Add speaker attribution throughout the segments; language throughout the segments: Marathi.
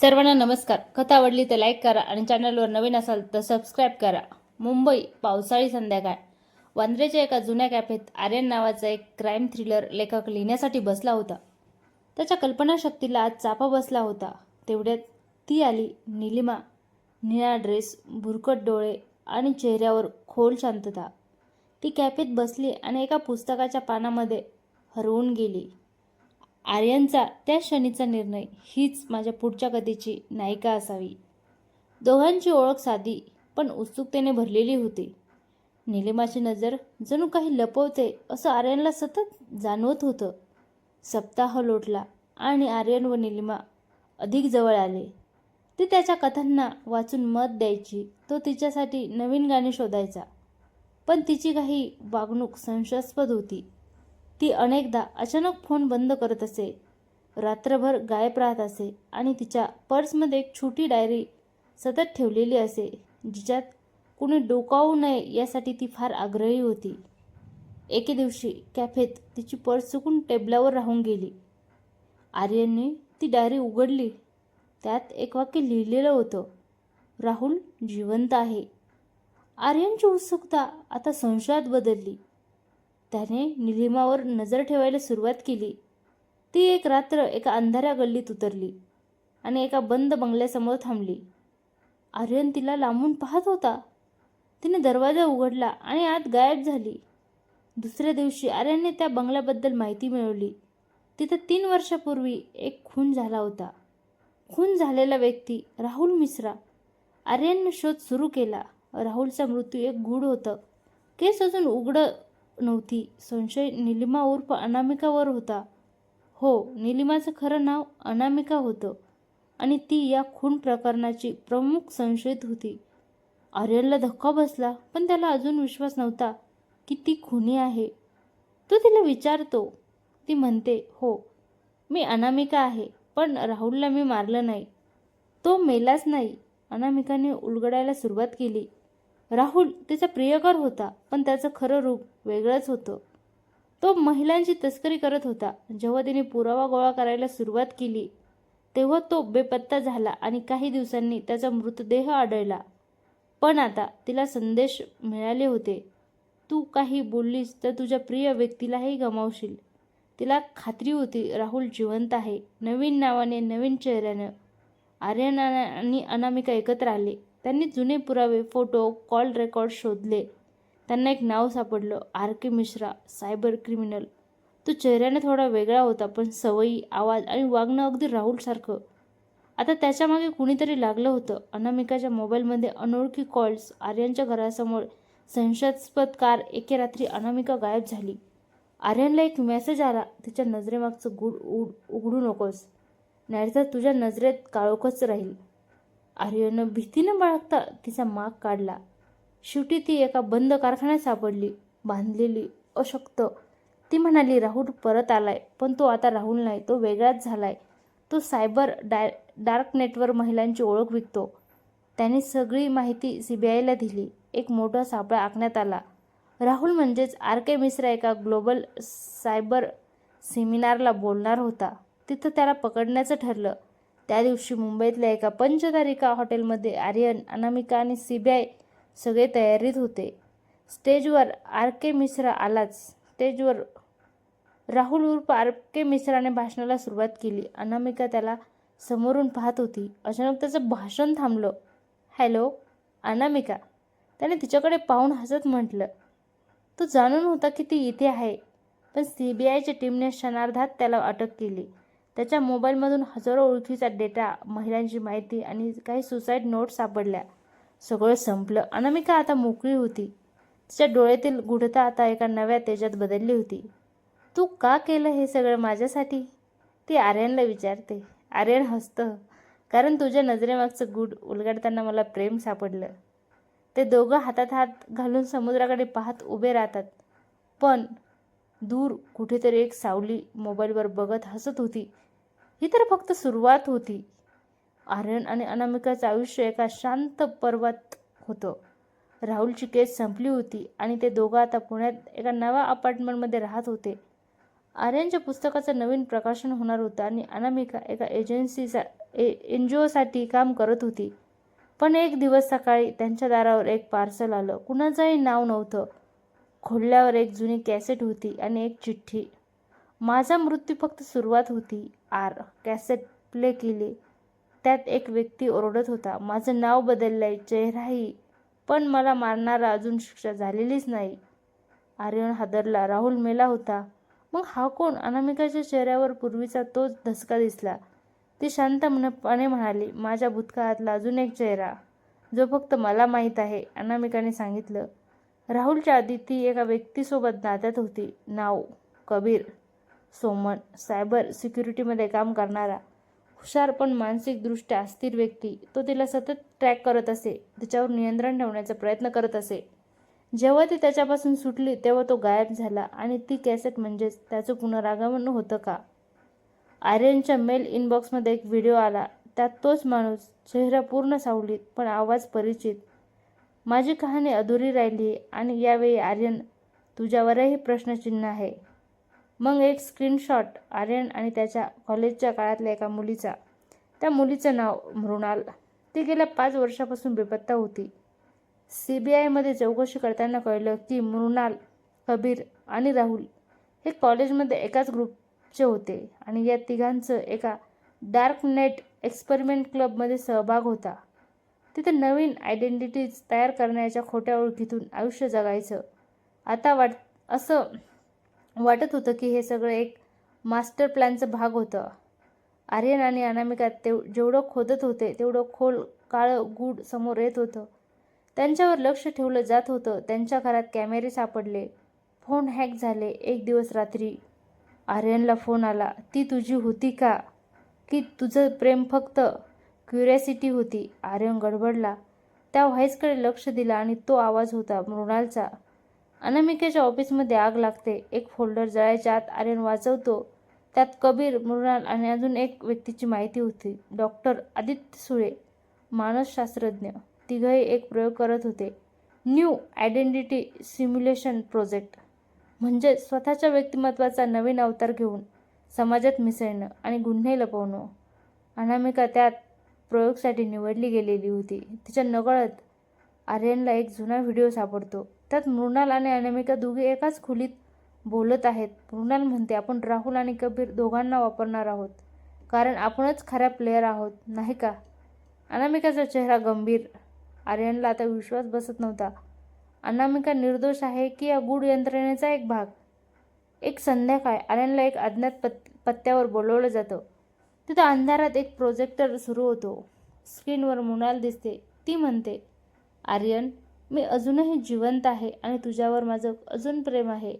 Speaker 1: सर्वांना नमस्कार. कथा आवडली तर लाईक करा आणि चॅनलवर नवीन असाल तर सबस्क्राईब करा. मुंबई पावसाळी संध्याकाळ. वांद्रेच्या एका जुन्या कॅफेत आर्यन नावाचा एक क्राईम थ्रिलर लेखक लिहिण्यासाठी बसला होता. त्याच्या कल्पनाशक्तीला आज चापा बसला होता. तेवढ्यात ती आली. निलिमा निळा ड्रेस भुरकट डोळे आणि चेहऱ्यावर खोल शांतता. ती कॅफेत बसली आणि एका पुस्तकाच्या पानामध्ये हरवून गेली. आर्यनचा त्या क्षणीचा निर्णय हीच माझ्या पुढच्या कथेची नायिका असावी. दोघांची ओळख साधी पण उत्सुकतेने भरलेली होती. निलिमाची नजर जणू काही लपवते असं आर्यनला सतत जाणवत होतं. सप्ताह लोटला आणि आर्यन व निलिमा अधिक जवळ आले. ती त्याच्या कथांना वाचून मत द्यायची तो तिच्यासाठी नवीन गाणी शोधायचा. पण तिची काही वागणूक संशयास्पद होती. ती अनेकदा अचानक फोन बंद करत असे. रात्रभर गायब राहत असे आणि तिच्या पर्समध्ये एक छोटी डायरी सतत ठेवलेली असे जिच्यात कुणी डोकावू नये यासाठी ती फार आग्रही होती. एके दिवशी कॅफेत तिची पर्स चुकून टेबलावर राहून गेली. आर्यनने ती डायरी उघडली. त्यात एक वाक्य लिहिलेलं होतं राहुल जिवंत आहे. आर्यनची उत्सुकता आता संशयात बदलली. त्याने निलिमावर नजर ठेवायला सुरुवात केली. ती एक रात्र एका अंधाऱ्या गल्लीत उतरली आणि एका बंद बंगल्यासमोर थांबली. आर्यन तिला लांबून पाहत होता. तिने दरवाजा उघडला आणि आत गायब झाली. दुसऱ्या दिवशी आर्यनने त्या बंगल्याबद्दल माहिती मिळवली. तिथं तीन वर्षापूर्वी एक खून झाला होता. खून झालेला व्यक्ती राहुल मिश्रा. आर्यनने शोध सुरू केला. राहुलचा मृत्यू एक गूढ होतं. केस अजून उघडं नव्हती. संशय निलिमा उर्फ अनामिकावर होता. हो निलिमाचं खरं नाव अनामिका होतं आणि ती या खून प्रकरणाची प्रमुख संशयित होती. आर्यनला धक्का बसला पण त्याला अजून विश्वास नव्हता की ती खुनी आहे. तो तिला विचारतो. ती म्हणते हो मी अनामिका आहे पण राहुलला मी मारलं नाही. तो मेलाच नाही. अनामिकाने उलगडायला सुरुवात केली. राहुल तिचा प्रियकर होता पण त्याचं खरं रूप वेगळंच होतं. तो महिलांची तस्करी करत होता. जेव्हा तिने पुरावा गोळा करायला सुरुवात केली तेव्हा तो बेपत्ता झाला आणि काही दिवसांनी त्याचा मृतदेह आढळला. पण आता तिला संदेश मिळाले होते तू काही बोललीस तर तुझ्या प्रिय व्यक्तीलाही गमावशील. तिला खात्री होती राहुल जिवंत आहे. नवीन नावाने नवीन चेहऱ्यानं आर्यन आणि अनामिका एकत्र आले. त्यांनी जुने पुरावे फोटो कॉल रेकॉर्ड शोधले. त्यांना एक नाव सापडलं R K Mishra cyber criminal तो चेहऱ्याने थोडा वेगळा होता पण सवयी आवाज आणि वागणं अगदी राहुलसारखं आता त्याच्यामागे कुणीतरी लागलं होतं. अनामिकाच्या मोबाईलमध्ये अनोळखी कॉल्स आर्यनच्या घरासमोर संशयास्पद कार एके रात्री अनामिका गायब झाली. आर्यनला एक मेसेज आला तिच्या नजरेमागचं गुड उड उघडू नकोस. नाहीतर तुझ्या नजरेत काळोखच राहील. आर्यनं भीतीनं बाळगता तिचा माग काढला. शेवटी ती एका बंद कारखान्यात सापडली. बांधलेली अशक्त. ती म्हणाली राहुल परत आलाय पण तो आता राहुल नाही तो वेगळाच झालाय. तो सायबर डाय डार्क नेटवर महिलांची ओळख विकतो. त्याने सगळी माहिती सी बी आयला दिली. एक मोठा सापळा आखण्यात आला. राहुल म्हणजेच आर के मिश्रा एका ग्लोबल सायबर सेमिनारला बोलणार होता. तिथं त्याला पकडण्याचं ठरलं. त्या दिवशी मुंबईतल्या एका पंचतारिका हॉटेलमध्ये आर्यन अनामिका आणि सी बी आय सगळे तयारीत होते. स्टेजवर आर के मिश्रा आलाच. स्टेजवर राहुल उर्फ आर के मिश्राने भाषणाला सुरुवात केली. अनामिका त्याला समोरून पाहत होती. अचानक त्याचं भाषण थांबलं. हॅलो अनामिका. त्याने तिच्याकडे पाहून हसत म्हटलं तो जाणून होता की ती इथे आहे. पण सी बी आयच्या टीमने क्षणार्धात त्याला अटक केली. त्याच्या मोबाईलमधून हजारो ओळखीचा डेटा महिलांची माहिती आणि काही सुसाईड नोट सापडल्या. सगळं संपलं. अनामिका आता मोकळी होती. तिच्या डोळ्यातील गुढता आता एका नव्या तेजात बदलली होती. तू का केलं हे सगळं माझ्यासाठी? ती आर्यनला विचारते. आर्यन हसतं कारण तुझ्या नजरेमागचं गुढ उलगडताना मला प्रेम सापडलं. ते दोघं हातात हात घालून समुद्राकडे पाहत उभे राहतात. पण दूर कुठेतरी एक सावली मोबाईलवर बघत हसत होती. ही तर फक्त सुरुवात होती. आर्यन आणि अनामिकाचं आयुष्य एका शांत पर्वत होतं. राहुलची केस संपली होती आणि ते दोघं आता पुण्यात एका नव्या अपार्टमेंटमध्ये राहत होते. आर्यनच्या पुस्तकाचं नवीन प्रकाशन होणार होतं आणि अनामिका एका एजन्सीचा ए एन जी ओसाठी काम करत होती. पण एक दिवस सकाळी त्यांच्या दारावर एक पार्सल आलं. कुणाचंही नाव नव्हतं. खोलल्यावर एक जुनी कॅसेट होती आणि एक चिठ्ठी. माझा मृत्यू फक्त सुरुवात होती. आर कॅसेट प्ले केली. त्यात एक व्यक्ती ओरडत होता माझं नाव बदललंय चेहराही पण मला मारणारा अजून शिक्षा झालेलीच नाही. आर्यन हादरला. राहुल मेला होता. मग हा कोण? अनामिकाच्या चेहऱ्यावर पूर्वीचा तोच धसका दिसला. ती शांतपणे म्हणाली माझ्या भूतकाळातला अजून एक चेहरा जो फक्त मला माहीत आहे अनामिकाने सांगितलं. राहुलच्या आधी ती एका व्यक्तीसोबत नात्यात होती. नाव कबीर. सोमन सायबर सिक्युरिटीमध्ये काम करणारा हुशार पण मानसिकदृष्ट्या अस्थिर व्यक्ती तो तिला सतत ट्रॅक करत असे तिच्यावर नियंत्रण ठेवण्याचा प्रयत्न करत असे. जेव्हा ती त्याच्यापासून सुटली तेव्हा तो गायब झाला आणि ती कॅसेट म्हणजेच त्याचं पुनरागमन होतं का? आर्यनच्या मेल इनबॉक्समध्ये एक व्हिडिओ आला. त्यात तोच माणूस चेहरा पूर्ण सावलीत पण आवाज परिचित. माझी कहाणी अधुरी राहिली आणि यावेळी आर्यन तुझ्यावरही प्रश्नचिन्ह आहे. मग एक स्क्रीनशॉट आर्यन आणि त्याच्या कॉलेजच्या काळातल्या एका मुलीचा. त्या मुलीचं नाव मृणाल. ती गेल्या पाच वर्षापासून बेपत्ता होती. सी बी आयमध्ये चौकशी करताना कळलं की मृणाल कबीर आणि राहुल हे कॉलेजमध्ये एकाच ग्रुपचे होते आणि या तिघांचं एका डार्क नेट एक्सपेरिमेंट क्लबमध्ये सहभाग होता. तिथे नवीन आयडेंटिटीज तयार करण्याच्या खोट्या ओळखीतून आयुष्य जगायचं. आता वाट असं वाटत होतं की हे सगळं एक मास्टर प्लॅनचा भाग होतं. आर्यन आणि अनामिका तेव जेवढं खोदत होते तेवढं खोल काळं गूढ समोर येत होतं. त्यांच्यावर लक्ष ठेवलं जात होतं. त्यांच्या घरात कॅमेरे सापडले. फोन हॅक झाले एक दिवस रात्री. आर्यनला फोन आला ती तुझी होती का? की तुझं प्रेम फक्त क्युरियासिटी होती? आर्यन गडबडला. त्या व्हाईसकडे लक्ष दिलं आणि तो आवाज होता मृणालचा. अनामिकेच्या ऑफिसमध्ये आग लागते. एक फोल्डर जळायच्या आत आर्यन वाचवतो. त्यात कबीर मृणाल आणि अजून एक व्यक्तीची माहिती होती. डॉक्टर आदित्य सुळे मानसशास्त्रज्ञ तिघही एक प्रयोग करत होते. New identity simulation project. म्हणजे स्वतःच्या व्यक्तिमत्वाचा नवीन अवतार घेऊन समाजात मिसळणं आणि गुन्हे लपवणं. अनामिका त्यात प्रयोगसाठी निवडली गेलेली होती. तिच्या नकळत आर्यनला एक जुना व्हिडिओ सापडतो. त्यात मृणाल आणि अनामिका दोघे एकाच खोलीत बोलत आहेत. मृणाल म्हणते आपण राहुल आणि कबीर दोघांना वापरणार आहोत. कारण आपणच खऱ्या प्लेयर आहोत नाही का? अनामिकाचा चेहरा गंभीर. आर्यनला आता विश्वास बसत नव्हता. अनामिका निर्दोष आहे की या गूढ यंत्रणेचा एक भाग? एक संध्याकाळ आर्यनला एक अज्ञात पत् पत्त्यावर बोलवलं जातं. तिथं अंधारात एक प्रोजेक्टर सुरू होतो. स्क्रीनवर मृणाल दिसते. ती म्हणते आर्यन मी अजूनही जिवंत आहे आणि तुझ्यावर माझं अजून प्रेम आहे.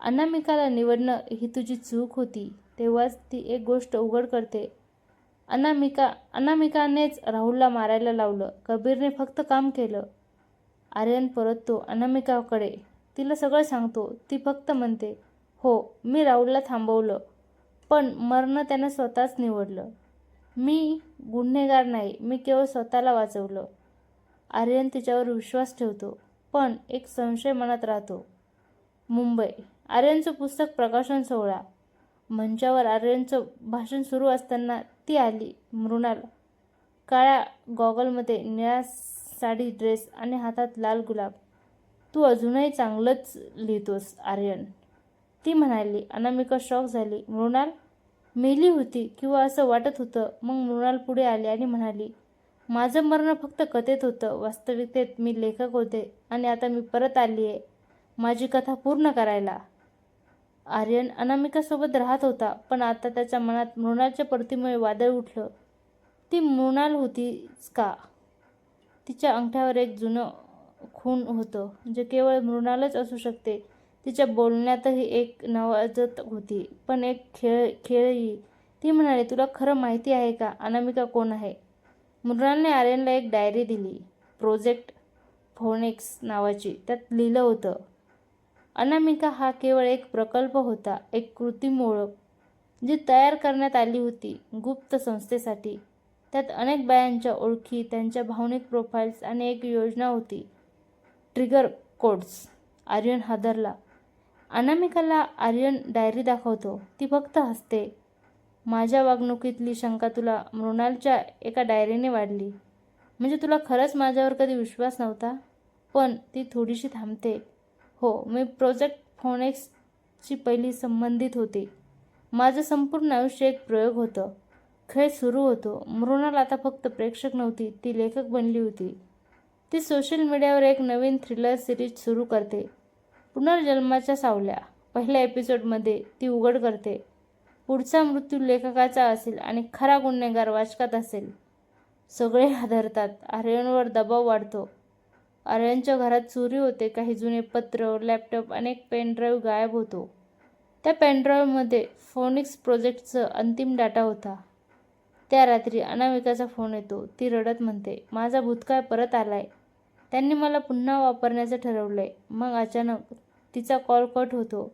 Speaker 1: अनामिकाला निवडणं ही तुझी चूक होती तेव्हाच ती एक गोष्ट उघड करते. अनामिका अनामिकानेच राहुलला मारायला लावलं. कबीरने फक्त काम केलं. आर्यन परततो अनामिकाकडे. तिला सगळं सांगतो. ती फक्त म्हणते हो मी राहुलला थांबवलं पण मरणं त्यानं स्वतःच निवडलं. मी गुन्हेगार नाही. मी केवळ स्वतःला वाचवलं. आर्यन तिच्यावर विश्वास ठेवतो पण एक संशय मनात राहतो. मुंबई आर्यनचं पुस्तक प्रकाशन सोहळा. मंचावर आर्यनचं भाषण सुरू असताना ती आली मृणाल. काळ्या गॉगलमध्ये निळा साडी ड्रेस आणि हातात लाल गुलाब. तू अजूनही चांगलंच लिहितोस आर्यन ती म्हणाली. अनामिका शॉक झाली. मृणाल मेली होती किंवा असं वाटत होतं. मग मृणाल पुढे आली आणि म्हणाली माझं मरण फक्त कथेत होतं. वास्तविकतेत मी लेखक होते आणि आता मी परत आली आहे माझी कथा पूर्ण करायला. आर्यन अनामिकासोबत राहत होता पण आता त्याच्या मनात मृणालच्या परतीमुळे वादळ उठलं. ती मृणाल होतीच का? तिच्या अंगठ्यावर एक जुनं खून होतं जे केवळ मृणालच असू शकते. तिच्या बोलण्यातही एक नवाजत होती पण एक खेळ खेळही. ती म्हणाली तुला खरं माहिती आहे का? अनामिका कोण आहे? मृणालने आर्यनला एक डायरी दिली. प्रोजेक्ट फोनिक्स नावाची. त्यात लिहिलं होतं अनामिका हा केवळ एक प्रकल्प होता एक कृत्रिम ओळख जी तयार करण्यात आली होती गुप्त संस्थेसाठी. त्यात अनेक बायांच्या ओळखी त्यांच्या भावनिक प्रोफाईल्स आणि एक योजना होती ट्रिगर कोड्स आर्यन हादरला. अनामिकाला आर्यन डायरी दाखवतो. ती फक्त हसते. माझ्या वागणुकीतली शंका तुला मृणालच्या एका डायरीने वाढली. म्हणजे तुला खरंच माझ्यावर कधी विश्वास नव्हता? पण ती थोडीशी थांबते. हो मी प्रोजेक्ट फोनेक्सची पहिली संबंधित होती. माझं संपूर्ण आयुष्य एक प्रयोग होतं. खेळ सुरू होतो. मृणाल आता फक्त प्रेक्षक नव्हती ती लेखक बनली होती. ती सोशल मीडियावर एक नवीन थ्रिलर सिरीज सुरू करते. पुनर्जन्माच्या सावल्या. पहिल्या एपिसोडमध्ये ती उघड करते. पुढचा मृत्यू लेखकाचा असेल आणि खरा गुन्हेगार वाचकात असेल. सगळे हादरतात. आर्यनवर दबाव वाढतो. आर्यनच्या घरात चोरी होते. काही जुने पत्र लॅपटॉप अनेक पेनड्राईव्ह गायब होतो. त्या पेनड्राईव्हमध्ये फोनिक्स प्रोजेक्टचं अंतिम डाटा होता. त्या रात्री अनामिकाचा फोन येतो. ती रडत म्हणते माझा भूतकाळ परत आलाय. त्यांनी मला पुन्हा वापरण्याचं ठरवलंय. मग अचानक तिचा कॉल कट होतो.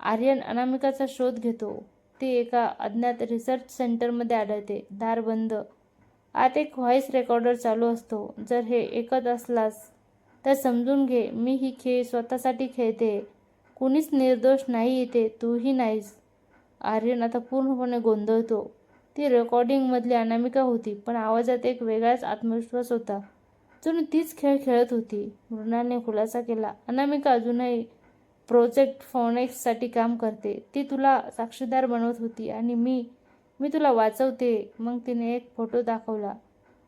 Speaker 1: आर्यन अनामिकाचा शोध घेतो. ती एका अज्ञात रिसर्च सेंटरमध्ये आढळते. दार बंद. आत एक व्हॉइस रेकॉर्डर चालू असतो. जर हे ऐकत असलास तर समजून घे मी ही खेळ स्वतःसाठी खेळते. कुणीच निर्दोष नाही येते तूही नाहीस. आर्यन आता पूर्णपणे गोंधळतो. ती रेकॉर्डिंगमधली अनामिका होती पण आवाजात एक वेगळाच आत्मविश्वास होता. जणू तीच खेळ खेळत होती. मृणाने खुलासा केला. अनामिका अजूनही प्रोजेक्ट फोनेक्ससाठी काम करते. ती तुला साक्षीदार बनवत होती आणि मी मी तुला वाचवते. मग तिने एक फोटो दाखवला.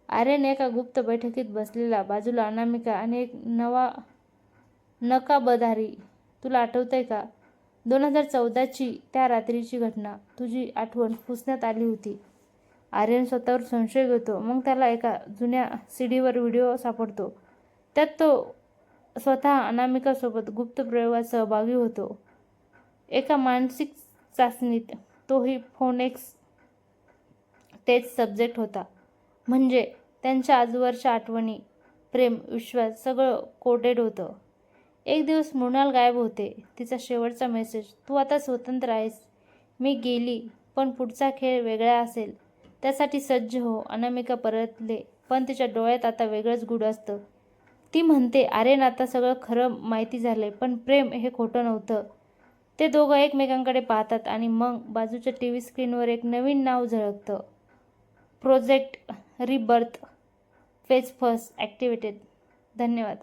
Speaker 1: आर्यन एका गुप्त बैठकीत बसलेला बाजूला अनामिका आणि एक नवा नकाबधारी तुला आठवतंय का? दोन हजार चौदाची त्या रात्रीची घटना. तुझी आठवण पुसण्यात आली होती. आर्यन स्वतःवर संशय घेतो. मग त्याला एका जुन्या सीडीवर व्हिडिओ सापडतो. त्यात तो स्वतः अनामिकासोबत गुप्त प्रयोगात सहभागी होतो. एका मानसिक चाचणीत तोही फोनेक्स तेच सब्जेक्ट होता. म्हणजे त्यांच्या आजवरच्या आठवणी प्रेम विश्वास सगळं कोडेड होतं. एक दिवस मृणाल गायब होते. तिचा शेवटचा मेसेज तू आता स्वतंत्र आहेस. मी गेली पण पुढचा खेळ वेगळा असेल. त्यासाठी सज्ज हो अनामिका परतले पण तिच्या डोळ्यात आता वेगळंच गुढ असतं. ती म्हणते अरे आता सगळं खरं माहिती झालंय पण प्रेम हे खोटं नव्हतं ते दोघं एकमेकांकडे पाहतात आणि मग बाजूच्या टी व्ही स्क्रीनवर एक नवीन नाव झळकतं. Project rebirth phase first activated धन्यवाद.